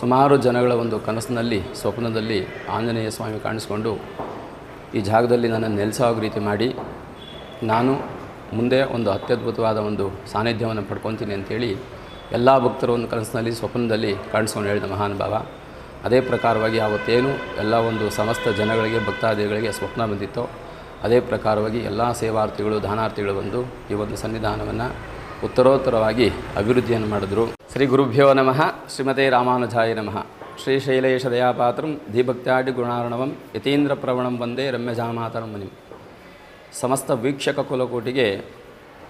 ಸುಮಾರು ಜನಗಳ ಒಂದು ಕನಸಿನಲ್ಲಿ, ಸ್ವಪ್ನದಲ್ಲಿ ಆಂಜನೇಯ ಸ್ವಾಮಿ ಕಾಣಿಸ್ಕೊಂಡು ಈ ಜಾಗದಲ್ಲಿ ನನ್ನ ನೆಲೆಸೋ ರೀತಿ ಮಾಡಿ, ನಾನು ಮುಂದೆ ಒಂದು ಅತ್ಯದ್ಭುತವಾದ ಒಂದು ಸಾನ್ನಿಧ್ಯವನ್ನು ಪಡ್ಕೊತೀನಿ ಅಂಥೇಳಿ ಎಲ್ಲ ಭಕ್ತರು ಒಂದು ಕನಸಿನಲ್ಲಿ, ಸ್ವಪ್ನದಲ್ಲಿ ಕಾಣಿಸ್ಕೊಂಡು ಹೇಳಿದ ಮಹಾನುಭಾವ ಅದೇ ಪ್ರಕಾರವಾಗಿ ಆವತ್ತೇನು ಎಲ್ಲ ಒಂದು ಸಮಸ್ತ ಜನಗಳಿಗೆ, ಭಕ್ತಾದಿಗಳಿಗೆ ಸ್ವಪ್ನ ಬಂದಿತ್ತೋ, ಅದೇ ಪ್ರಕಾರವಾಗಿ ಎಲ್ಲ ಸೇವಾರ್ಥಿಗಳು, ದಾನಾರ್ಥಿಗಳು ಬಂದು ಈ ಒಂದು ಸನ್ನಿಧಾನವನ್ನು ಉತ್ತರೋತ್ತರವಾಗಿ ಅಭಿವೃದ್ಧಿಯನ್ನು ಮಾಡಿದ್ರು. ಶ್ರೀ ಗುರುಭ್ಯೋ ನಮಃ, ಶ್ರೀಮತೆ ರಾಮಾನುಜಾಯ ನಮಃ. ಶ್ರೀ ಶೈಲೇಶ ದಯಾಪಾತ್ರಂ ಧೀಭಕ್ತ್ಯಾಡಿ ಗುಣಾರ್ಣವಂ ಯತೀಂದ್ರ ಪ್ರವಣಂ ವಂದೇ ರಮ್ಯಜಾಮಾತರಂ ಮನಿ. ಸಮಸ್ತ ವೀಕ್ಷಕ ಕುಲಕೋಟಿಗೆ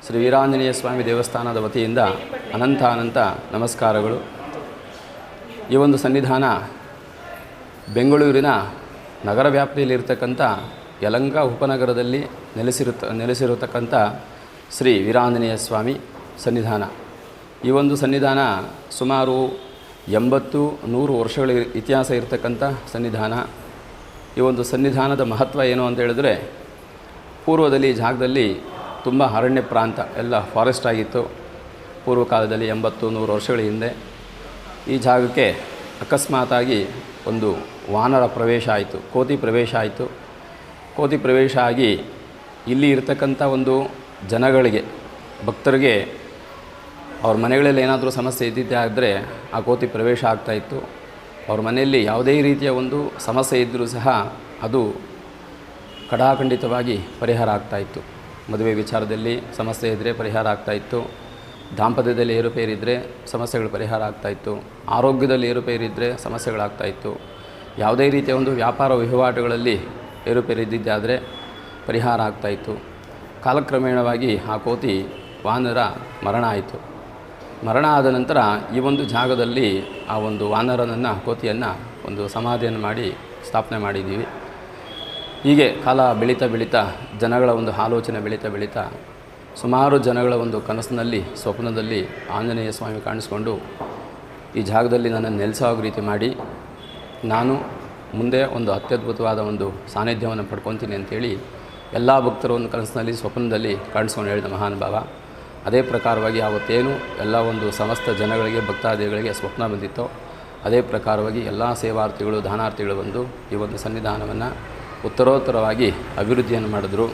ಶ್ರೀ ವೀರಾಂಜನೇಯ ಸ್ವಾಮಿ ದೇವಸ್ಥಾನದ ವತಿಯಿಂದ ಅನಂತ ಅನಂತ ನಮಸ್ಕಾರಗಳು. ಈ ಒಂದು ಸನ್ನಿಧಾನ ಬೆಂಗಳೂರಿನ ನಗರ ವ್ಯಾಪ್ತಿಯಲ್ಲಿರ್ತಕ್ಕಂಥ ಯಲಂಕ ಉಪನಗರದಲ್ಲಿ ನೆಲೆಸಿರುತ್ತ ನೆಲೆಸಿರತಕ್ಕಂಥ ಶ್ರೀ ವೀರಾಂಜನೇಯ ಸ್ವಾಮಿ. ಸನ್ನಿಧಾನ. ಈ ಒಂದು ಸನ್ನಿಧಾನ ಸುಮಾರು ಎಂಬತ್ತು ನೂರು ವರ್ಷಗಳ ಇತಿಹಾಸ ಇರತಕ್ಕಂಥ ಸನ್ನಿಧಾನ. ಈ ಒಂದು ಸನ್ನಿಧಾನದ ಮಹತ್ವ ಏನು ಅಂತ ಹೇಳಿದ್ರೆ, ಪೂರ್ವದಲ್ಲಿ ಜಾಗದಲ್ಲಿ ತುಂಬ ಅರಣ್ಯ ಪ್ರಾಂತ ಎಲ್ಲ ಫಾರೆಸ್ಟ್ ಆಗಿತ್ತು. ಪೂರ್ವಕಾಲದಲ್ಲಿ ಎಂಬತ್ತು ನೂರು ವರ್ಷಗಳ ಹಿಂದೆ ಈ ಜಾಗಕ್ಕೆ ಅಕಸ್ಮಾತಾಗಿ ಒಂದು ವಾನರ ಪ್ರವೇಶ ಆಯಿತು, ಕೋತಿ ಪ್ರವೇಶ ಆಯಿತು. ಕೋತಿ ಪ್ರವೇಶ ಆಗಿ ಇಲ್ಲಿ ಇರತಕ್ಕಂಥ ಒಂದು ಜನಗಳಿಗೆ, ಭಕ್ತರಿಗೆ ಅವ್ರ ಮನೆಗಳಲ್ಲಿ ಏನಾದರೂ ಸಮಸ್ಯೆ ಇದ್ದಿದ್ದೇ ಆದರೆ ಆ ಕೋತಿ ಪ್ರವೇಶ ಆಗ್ತಾಯಿತ್ತು ಅವ್ರ ಮನೆಯಲ್ಲಿ ಯಾವುದೇ ರೀತಿಯ ಒಂದು ಸಮಸ್ಯೆ ಇದ್ದರೂ ಸಹ ಅದು ಕಡಾಖಂಡಿತವಾಗಿ ಪರಿಹಾರ ಆಗ್ತಾಯಿತ್ತು ಮದುವೆ ವಿಚಾರದಲ್ಲಿ ಸಮಸ್ಯೆ ಇದ್ದರೆ ಪರಿಹಾರ ಆಗ್ತಾಯಿತ್ತು ದಾಂಪತ್ಯದಲ್ಲಿ ಏರುಪೇರಿದ್ದರೆ ಸಮಸ್ಯೆಗಳು ಪರಿಹಾರ ಆಗ್ತಾಯಿತ್ತು ಆರೋಗ್ಯದಲ್ಲಿ ಏರುಪೇರಿದ್ದರೆ ಸಮಸ್ಯೆಗಳಾಗ್ತಾಯಿತ್ತು ಯಾವುದೇ ರೀತಿಯ ಒಂದು ವ್ಯಾಪಾರ ವಹಿವಾಟುಗಳಲ್ಲಿ ಏರುಪೇರಿದ್ದಿದ್ದಾದರೆ ಪರಿಹಾರ ಆಗ್ತಾಯಿತ್ತು ಕಾಲಕ್ರಮೇಣವಾಗಿ ಆ ಕೋತಿ ವಾನರ ಮರಣ ಆಯಿತು. ಮರಣ ಆದ ನಂತರ ಈ ಒಂದು ಜಾಗದಲ್ಲಿ ಆ ಒಂದು ವಾನರನನ್ನು, ಕೋತಿಯನ್ನು ಒಂದು ಸಮಾಧಿಯನ್ನು ಮಾಡಿ ಸ್ಥಾಪನೆ ಮಾಡಿದ್ದೀವಿ. ಹೀಗೆ ಕಾಲ ಬೆಳೀತಾ ಬೆಳೀತಾ, ಜನಗಳ ಒಂದು ಆಲೋಚನೆ ಬೆಳೀತಾ ಬೆಳೀತಾ, ಸುಮಾರು ಜನಗಳ ಒಂದು ಕನಸಿನಲ್ಲಿ, ಸ್ವಪ್ನದಲ್ಲಿ ಆಂಜನೇಯ ಸ್ವಾಮಿ ಕಾಣಿಸ್ಕೊಂಡು ಈ ಜಾಗದಲ್ಲಿ ನನ್ನನ್ನು ನೆಲೆಸೋ ರೀತಿ ಮಾಡಿ, ನಾನು ಮುಂದೆ ಒಂದು ಅತ್ಯದ್ಭುತವಾದ ಒಂದು ಸಾನ್ನಿಧ್ಯವನ್ನು ಪಡ್ಕೊತೀನಿ ಅಂತೇಳಿ ಎಲ್ಲ ಭಕ್ತರು ಒಂದು ಕನಸಿನಲ್ಲಿ, ಸ್ವಪ್ನದಲ್ಲಿ ಕಾಣಿಸ್ಕೊಂಡು ಹೇಳಿದ ಮಹಾನುಭಾವ. ಅದೇ ಪ್ರಕಾರವಾಗಿ ಆವತ್ತೇನು ಎಲ್ಲ ಒಂದು ಸಮಸ್ತ ಜನಗಳಿಗೆ, ಭಕ್ತಾದಿಗಳಿಗೆ ಸ್ವಪ್ನ ಬಂದಿತ್ತೋ. ಅದೇ ಪ್ರಕಾರವಾಗಿ ಎಲ್ಲ ಸೇವಾರ್ಥಿಗಳು, ದಾನಾರ್ಥಿಗಳು ಬಂದು ಈ ಒಂದು ಸನ್ನಿಧಾನವನ್ನು ಉತ್ತರೋತ್ತರವಾಗಿ ಅಭಿವೃದ್ಧಿಯನ್ನು ಮಾಡಿದ್ರು.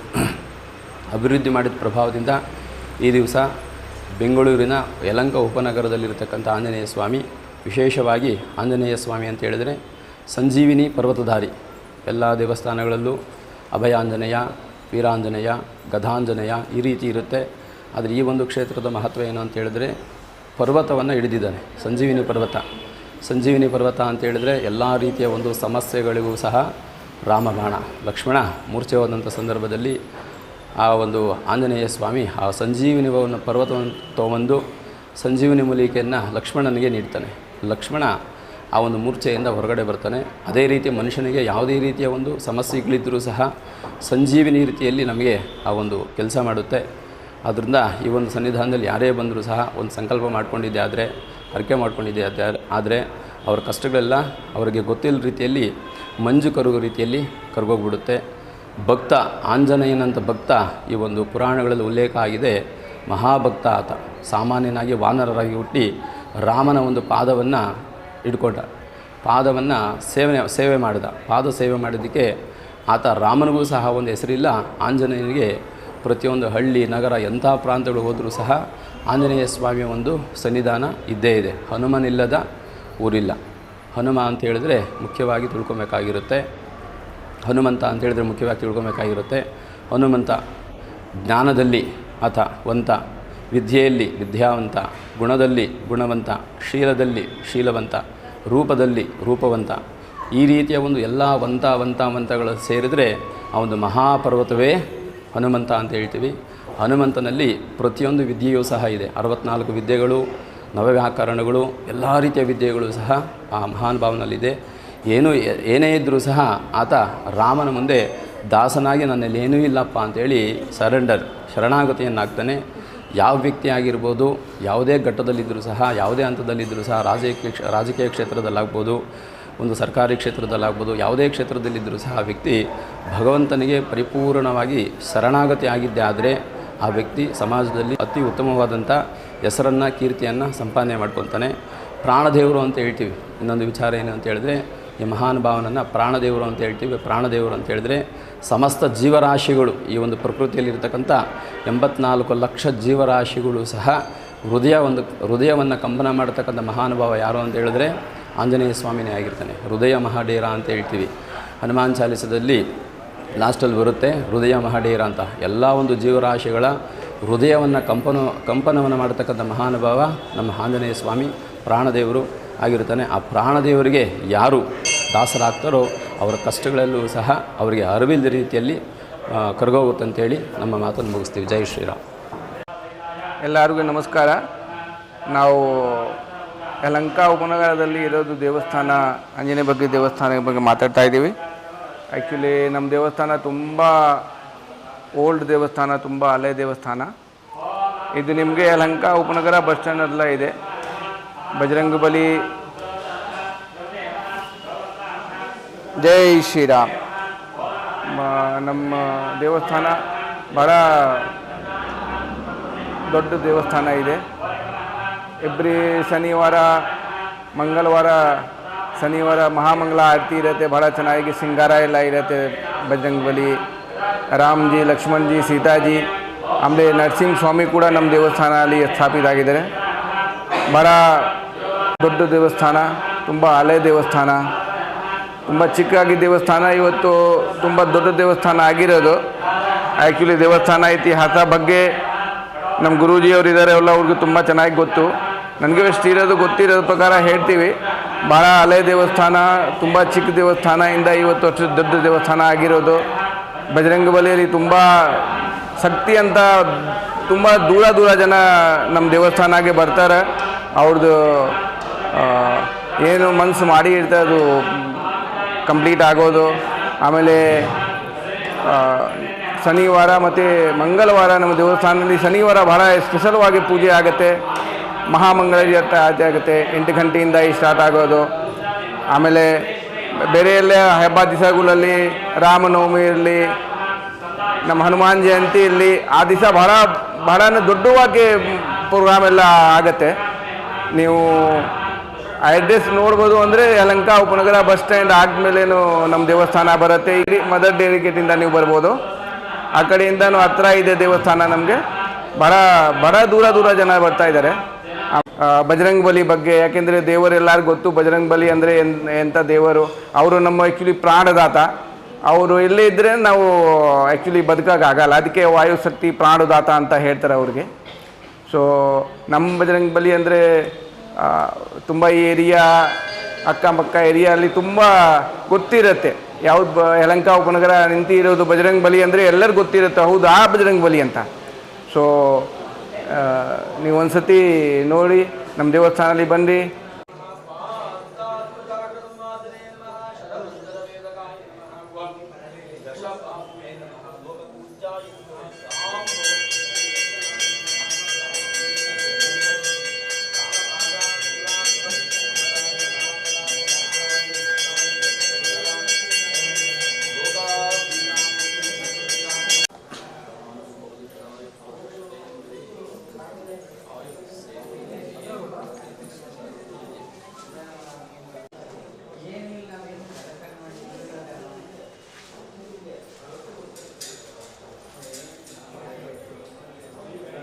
ಅಭಿವೃದ್ಧಿ ಮಾಡಿದ ಪ್ರಭಾವದಿಂದ ಈ ದಿವಸ ಬೆಂಗಳೂರಿನ ಯಲಂಕ ಉಪನಗರದಲ್ಲಿರತಕ್ಕಂಥ ಆಂಜನೇಯ ಸ್ವಾಮಿ, ವಿಶೇಷವಾಗಿ ಆಂಜನೇಯ ಸ್ವಾಮಿ ಅಂತ ಹೇಳಿದರೆ ಸಂಜೀವಿನಿ ಪರ್ವತಧಾರಿ. ಎಲ್ಲ ದೇವಸ್ಥಾನಗಳಲ್ಲೂ ಅಭಯಾಂಜನೇಯ, ವೀರಾಂಜನೇಯ, ಗದಾಂಜನೇಯ ಈ ರೀತಿ ಇರುತ್ತೆ. ಆದರೆ ಈ ಒಂದು ಕ್ಷೇತ್ರದ ಮಹತ್ವ ಏನು ಅಂತ ಹೇಳಿದ್ರೆ ಪರ್ವತವನ್ನು ಹಿಡಿದಿದ್ದಾನೆ. ಸಂಜೀವಿನಿ ಪರ್ವತ. ಸಂಜೀವಿನಿ ಪರ್ವತ ಅಂತ ಹೇಳಿದ್ರೆ ಎಲ್ಲ ರೀತಿಯ ಒಂದು ಸಮಸ್ಯೆಗಳಿಗೂ ಸಹ ರಾಮಬಾಣ. ಲಕ್ಷ್ಮಣ ಮೂರ್ಛೆ ಹೋದಂಥ ಸಂದರ್ಭದಲ್ಲಿ ಆ ಒಂದು ಆಂಜನೇಯ ಸ್ವಾಮಿ ಆ ಸಂಜೀವಿನಿ ಪರ್ವತವನ್ನು ತೊಗೊಂಡು ಸಂಜೀವಿನಿ ಮೂಲಿಕೆಯನ್ನು ಲಕ್ಷ್ಮಣನಿಗೆ ನೀಡ್ತಾನೆ. ಲಕ್ಷ್ಮಣ ಆ ಒಂದು ಮೂರ್ಛೆಯಿಂದ ಹೊರಗಡೆ ಬರ್ತಾನೆ. ಅದೇ ರೀತಿ ಮನುಷ್ಯನಿಗೆ ಯಾವುದೇ ರೀತಿಯ ಒಂದು ಸಮಸ್ಯೆಗಳಿದ್ದರೂ ಸಹ ಸಂಜೀವಿನಿ ರೀತಿಯಲ್ಲಿ ನಮಗೆ ಆ ಒಂದು ಕೆಲಸ ಮಾಡುತ್ತೆ. ಆದ್ದರಿಂದ ಈ ಒಂದು ಸನ್ನಿಧಾನದಲ್ಲಿ ಯಾರೇ ಬಂದರೂ ಸಹ ಒಂದು ಸಂಕಲ್ಪ ಮಾಡ್ಕೊಂಡಿದ್ದೆ ಆದರೆ, ಹರಕೆ ಮಾಡ್ಕೊಂಡಿದ್ದೆ ಆದರೆ ಅವರ ಕಷ್ಟಗಳೆಲ್ಲ ಅವರಿಗೆ ಗೊತ್ತಿಲ್ಲ ರೀತಿಯಲ್ಲಿ, ಮಂಜು ಕರಗೋ ರೀತಿಯಲ್ಲಿ ಕರಗೋಗ್ಬಿಡುತ್ತೆ. ಭಕ್ತ ಆಂಜನೇಯನಂತ ಭಕ್ತ ಈ ಒಂದು ಪುರಾಣಗಳಲ್ಲಿ ಉಲ್ಲೇಖ ಆಗಿದೆ, ಮಹಾಭಕ್ತ ಆತ. ಸಾಮಾನ್ಯನಾಗಿ ವಾನರರಾಗಿ ಹುಟ್ಟಿ ರಾಮನ ಒಂದು ಪಾದವನ್ನು ಇಟ್ಕೊಂಡ ಪಾದವನ್ನು ಸೇವನೆ, ಸೇವೆ ಮಾಡಿದ. ಪಾದ ಸೇವೆ ಮಾಡಿದ್ದಕ್ಕೆ ಆತ ರಾಮನಿಗೂ ಸಹ ಒಂದು ಹೆಸರಿಲ್ಲ, ಆಂಜನೇಯನಿಗೆ ಪ್ರತಿಯೊಂದು ಹಳ್ಳಿ, ನಗರ ಎಂಥ ಪ್ರಾಂತಗಳು ಹೋದರೂ ಸಹ ಆಂಜನೇಯ ಸ್ವಾಮಿಯ ಒಂದು ಸನ್ನಿಧಾನ ಇದ್ದೇ ಇದೆ. ಹನುಮನಿಲ್ಲದ ಊರಿಲ್ಲ. ಹನುಮ ಅಂತ ಹೇಳಿದ್ರೆ ಮುಖ್ಯವಾಗಿ ತಿಳ್ಕೊಬೇಕಾಗಿರುತ್ತೆ. ಹನುಮಂತ ಅಂತ ಹೇಳಿದ್ರೆ ಮುಖ್ಯವಾಗಿ ತಿಳ್ಕೊಬೇಕಾಗಿರುತ್ತೆ. ಹನುಮಂತ ಜ್ಞಾನದಲ್ಲಿ ಆತ ವಂತ, ವಿದ್ಯೆಯಲ್ಲಿ ವಿದ್ಯಾವಂತ, ಗುಣದಲ್ಲಿ ಗುಣವಂತ, ಶೀಲದಲ್ಲಿ ಶೀಲವಂತ, ರೂಪದಲ್ಲಿ ರೂಪವಂತ. ಈ ರೀತಿಯ ಒಂದು ಎಲ್ಲ ವಂತ ವಂತ, ವಂತಗಳು ಸೇರಿದರೆ ಆ ಒಂದು ಮಹಾಪರ್ವತವೇ ಹನುಮಂತ ಅಂತ ಹೇಳ್ತೀವಿ. ಹನುಮಂತನಲ್ಲಿ ಪ್ರತಿಯೊಂದು ವಿದ್ಯೆಯೂ ಸಹ ಇದೆ. ಅರವತ್ನಾಲ್ಕು ವಿದ್ಯೆಗಳು, ನವವ್ಯಾಕರಣಗಳು, ಎಲ್ಲ ರೀತಿಯ ವಿದ್ಯೆಗಳು ಸಹ ಆ ಮಹಾನುಭಾವನಲ್ಲಿದೆ ಏನು ಏನೇ ಇದ್ದರೂ ಸಹ ಆತ ರಾಮನ ಮುಂದೆ ದಾಸನಾಗಿ ನನ್ನಲ್ಲಿ ಏನೂ ಇಲ್ಲಪ್ಪ ಅಂತೇಳಿ ಸರೆಂಡರ್, ಶರಣಾಗತಿಯನ್ನಾಗ್ತಾನೆ. ಯಾವ ವ್ಯಕ್ತಿ ಆಗಿರ್ಬೋದು, ಯಾವುದೇ ಘಟ್ಟದಲ್ಲಿದ್ದರೂ ಸಹ, ಯಾವುದೇ ಹಂತದಲ್ಲಿದ್ದರೂ ಸಹ ರಾಜಕೀಯ ರಾಜಕೀಯ ಕ್ಷೇತ್ರದಲ್ಲಾಗ್ಬೋದು ಒಂದು ಸರ್ಕಾರಿ ಕ್ಷೇತ್ರದಲ್ಲಾಗ್ಬೋದು, ಯಾವುದೇ ಕ್ಷೇತ್ರದಲ್ಲಿದ್ದರೂ ಸಹ ಆ ವ್ಯಕ್ತಿ ಭಗವಂತನಿಗೆ ಪರಿಪೂರ್ಣವಾಗಿ ಶರಣಾಗತಿ ಆಗಿದ್ದೇ ಆದರೆ ಆ ವ್ಯಕ್ತಿ ಸಮಾಜದಲ್ಲಿ ಅತಿ ಉತ್ತಮವಾದಂಥ ಹೆಸರನ್ನು, ಕೀರ್ತಿಯನ್ನು ಸಂಪಾದನೆ ಮಾಡ್ಕೊತಾನೆ ಪ್ರಾಣದೇವರು ಅಂತ ಹೇಳ್ತೀವಿ. ಇನ್ನೊಂದು ವಿಚಾರ ಏನು ಅಂತ ಹೇಳಿದ್ರೆ, ಈ ಮಹಾನುಭಾವನನ್ನು ಪ್ರಾಣದೇವರು ಅಂತ ಹೇಳ್ತೀವಿ. ಪ್ರಾಣದೇವರು ಅಂತ ಹೇಳಿದ್ರೆ ಸಮಸ್ತ ಜೀವರಾಶಿಗಳು, ಈ ಒಂದು ಪ್ರಕೃತಿಯಲ್ಲಿರ್ತಕ್ಕಂಥ ಎಂಬತ್ನಾಲ್ಕು ಲಕ್ಷ ಜೀವರಾಶಿಗಳು ಸಹ ಹೃದಯ ಒಂದು, ಹೃದಯವನ್ನು ಕಂಪನ ಮಾಡತಕ್ಕಂಥ ಮಹಾನುಭಾವ ಯಾರು ಅಂತ ಹೇಳಿದ್ರೆ ಆಂಜನೇಯ ಸ್ವಾಮಿನೇ ಆಗಿರ್ತಾನೆ. ಹೃದಯ ಮಹಾಡೇರ ಅಂತ ಹೇಳ್ತೀವಿ. ಹನುಮಾನ್ ಚಾಲಿಸದಲ್ಲಿ ಲಾಸ್ಟಲ್ಲಿ ಬರುತ್ತೆ ಹೃದಯ ಮಹಾಡೇರ ಅಂತ. ಎಲ್ಲ ಒಂದು ಜೀವರಾಶಿಗಳ ಹೃದಯವನ್ನು ಕಂಪನ, ಕಂಪನವನ್ನು ಮಾಡತಕ್ಕಂಥ ಮಹಾನುಭಾವ ನಮ್ಮ ಆಂಜನೇಯ ಸ್ವಾಮಿ ಪ್ರಾಣದೇವರು ಆಗಿರ್ತಾನೆ. ಆ ಪ್ರಾಣದೇವರಿಗೆ ಯಾರು ದಾಸರಾಗ್ತಾರೋ ಅವರ ಕಷ್ಟಗಳಲ್ಲೂ ಸಹ ಅವರಿಗೆ ಅರಿವಿಲ್ಲದ ರೀತಿಯಲ್ಲಿ ಕರ್ಗೋಗುತ್ತೆ ಕರಗೋಗುತ್ತಂತೇಳಿ ನಮ್ಮ ಮಾತನ್ನು ಮುಗಿಸ್ತೀವಿ. ಜೈ ಶ್ರೀರಾಮ್. ಎಲ್ಲರಿಗೂ ನಮಸ್ಕಾರ. ನಾವು ಯಲಂಕಾ ಉಪನಗರದಲ್ಲಿ ಇರೋದು ದೇವಸ್ಥಾನ, ಆಂಜನೇಯ ಬಗ್ಗೆ ದೇವಸ್ಥಾನ ಬಗ್ಗೆ ಮಾತಾಡ್ತಾ ಇದ್ದೀವಿ. ಆ್ಯಕ್ಚುಲಿ ನಮ್ಮ ದೇವಸ್ಥಾನ ತುಂಬ ಓಲ್ಡ್ ದೇವಸ್ಥಾನ, ತುಂಬ ಹಳೆ ದೇವಸ್ಥಾನ. ಇದು ನಿಮಗೆ ಯಲಂಕಾ ಉಪನಗರ ಬಸ್ ಸ್ಟ್ಯಾಂಡ್ ಇದೆ. ಬಜರಂಗ ಬಲಿ. ಜೈ ಶ್ರೀರಾಮ್. ನಮ್ಮ ದೇವಸ್ಥಾನ ಭಾಳ ದೊಡ್ಡ ದೇವಸ್ಥಾನ ಇದೆ. ಎವ್ರಿ ಶನಿವಾರ, ಮಂಗಳವಾರ, ಶನಿವಾರ ಮಹಾಮಂಗಳ ಆರತಿ ಇರುತ್ತೆ ಭಾಳ ಚೆನ್ನಾಗಿ ಸಿಂಗಾರ ಎಲ್ಲ ಇರುತ್ತೆ ಬಜರಂಗ ಬಲಿ. ರಾಮ್ಜಿ, ಲಕ್ಷ್ಮಣ್ಜಿ, ಸೀತಾಜಿ, ಆಮೇಲೆ ನರಸಿಂಹ ಸ್ವಾಮಿ ಕೂಡ ನಮ್ಮ ದೇವಸ್ಥಾನ ಅಲ್ಲಿ ಸ್ಥಾಪಿತ ಆಗಿದ್ದಾರೆ ಭಾಳ ದೊಡ್ಡ ದೇವಸ್ಥಾನ, ತುಂಬ ಹಳೆ ದೇವಸ್ಥಾನ, ತುಂಬ ಚಿಕ್ಕಾಗಿ ದೇವಸ್ಥಾನ, ಇವತ್ತು ತುಂಬ ದೊಡ್ಡ ದೇವಸ್ಥಾನ ಆಗಿರೋದು. ಆ್ಯಕ್ಚುಲಿ ದೇವಸ್ಥಾನ ಇತಿಹಾಸ ಬಗ್ಗೆ ನಮ್ಮ ಗುರೂಜಿಯವರು ಇದ್ದಾರೆ ಎಲ್ಲ ಅವ್ರಿಗೆ ತುಂಬ ಚೆನ್ನಾಗಿ ಗೊತ್ತು. ನನಗೆ ಇರೋದು ಗೊತ್ತಿರೋದ ಪ್ರಕಾರ ಹೇಳ್ತೀವಿ. ಭಾಳ ಹಳೆ ದೇವಸ್ಥಾನ, ತುಂಬ ಚಿಕ್ಕ ದೇವಸ್ಥಾನದಿಂದ ಇವತ್ತು ಅಷ್ಟು ದೊಡ್ಡ ದೇವಸ್ಥಾನ ಆಗಿರೋದು. ಬಜರಂಗ ಬಲಿಯಲ್ಲಿ ತುಂಬ ಶಕ್ತಿ ಅಂತ ತುಂಬ ದೂರ ದೂರ ಜನ ನಮ್ಮ ದೇವಸ್ಥಾನಕ್ಕೆ ಬರ್ತಾರೆ. ಅವ್ರದ್ದು ಏನು ಮನಸ್ಸು ಮಾಡಿ ಇರ್ತದೆ ಅದು ಕಂಪ್ಲೀಟ್ ಆಗೋದು. ಆಮೇಲೆ ಶನಿವಾರ ಮತ್ತು ಮಂಗಳವಾರ ನಮ್ಮ ದೇವಸ್ಥಾನದಲ್ಲಿ ಶನಿವಾರ ಭಾಳ ಸ್ಪೆಷಲ್ವಾಗಿ ಪೂಜೆ ಆಗುತ್ತೆ. ಮಹಾಮಂಗಳ ಜಾತ್ರೆ ಆರತಿ ಆಗುತ್ತೆ. ಎಂಟು ಗಂಟೆಯಿಂದ ಈ ಸ್ಟಾರ್ಟ್ ಆಗೋದು. ಆಮೇಲೆ ಬೇರೆ ಎಲ್ಲ ಹಬ್ಬ ದಿವಸಗಳಲ್ಲಿ ರಾಮನವಮಿ ಇರಲಿ, ನಮ್ಮ ಹನುಮಾನ್ ಜಯಂತಿ ಇರಲಿ, ಆ ದಿವಸ ಭಾಳ ಭಾಳ ದೊಡ್ಡವಾಗಿ ಪ್ರೋಗ್ರಾಮ್ ಎಲ್ಲ ಆಗುತ್ತೆ. ನೀವು ಅಡ್ರೆಸ್ ನೋಡ್ಬೋದು ಅಂದರೆ ಯಲಂಕ ಉಪನಗರ ಬಸ್ ಸ್ಟ್ಯಾಂಡ್ ಆದಮೇಲೇನು ನಮ್ಮ ದೇವಸ್ಥಾನ ಬರುತ್ತೆ. ಇಲ್ಲಿ ಮದರ್ ಡೇರಿ ಗೇಟಿಂದ ನೀವು ಬರ್ಬೋದು. ಆ ಕಡೆಯಿಂದನೂ ಹತ್ರ ಇದೆ ದೇವಸ್ಥಾನ ನಮಗೆ. ಬರ ಬರ ದೂರ ದೂರ ಜನ ಬರ್ತಾ ಇದ್ದಾರೆ. ಬಜರಂಗ್ ಬಲಿ ಬಗ್ಗೆ, ಯಾಕೆಂದರೆ ದೇವರೆಲ್ಲರಿಗೂ ಗೊತ್ತು, ಬಜರಂಗ್ ಬಲಿ ಅಂದರೆ ಎಂಥ ದೇವರು? ಅವರು ನಮ್ಮ ಆ್ಯಕ್ಚುಲಿ ಪ್ರಾಣದಾತ. ಅವರು ಇಲ್ಲೇ ಇದ್ದರೆ ನಾವು ಆ್ಯಕ್ಚುಲಿ ಬದುಕೋಕ್ಕಾಗಲ್ಲ ಅದಕ್ಕೆ ವಾಯುಶಕ್ತಿ ಪ್ರಾಣದಾತ ಅಂತ ಹೇಳ್ತಾರೆ ಅವ್ರಿಗೆ. ಸೊ ನಮ್ಮ ಬಜರಂಗ್ ಬಲಿ ಅಂದರೆ ತುಂಬ ಏರಿಯಾ ಅಕ್ಕಪಕ್ಕ ಏರಿಯಲ್ಲಿ ತುಂಬ ಗೊತ್ತಿರುತ್ತೆ. ಯಾವ್ದು ಬ, ಯಲಂಕ ಉಪನಗರ ನಿಂತಿ ಇರೋದು ಬಜರಂಗ್ ಬಲಿ ಅಂದರೆ ಎಲ್ಲರಿಗೂ ಗೊತ್ತಿರುತ್ತೆ, ಹೌದು ಆ ಬಜರಂಗ ಬಲಿ ಅಂತ. ಸೊ ನೀವು ಒಂದು ಸತಿ ನೋಡಿ ನಮ್ಮ ದೇವಸ್ಥಾನದಲ್ಲಿ ಬನ್ನಿ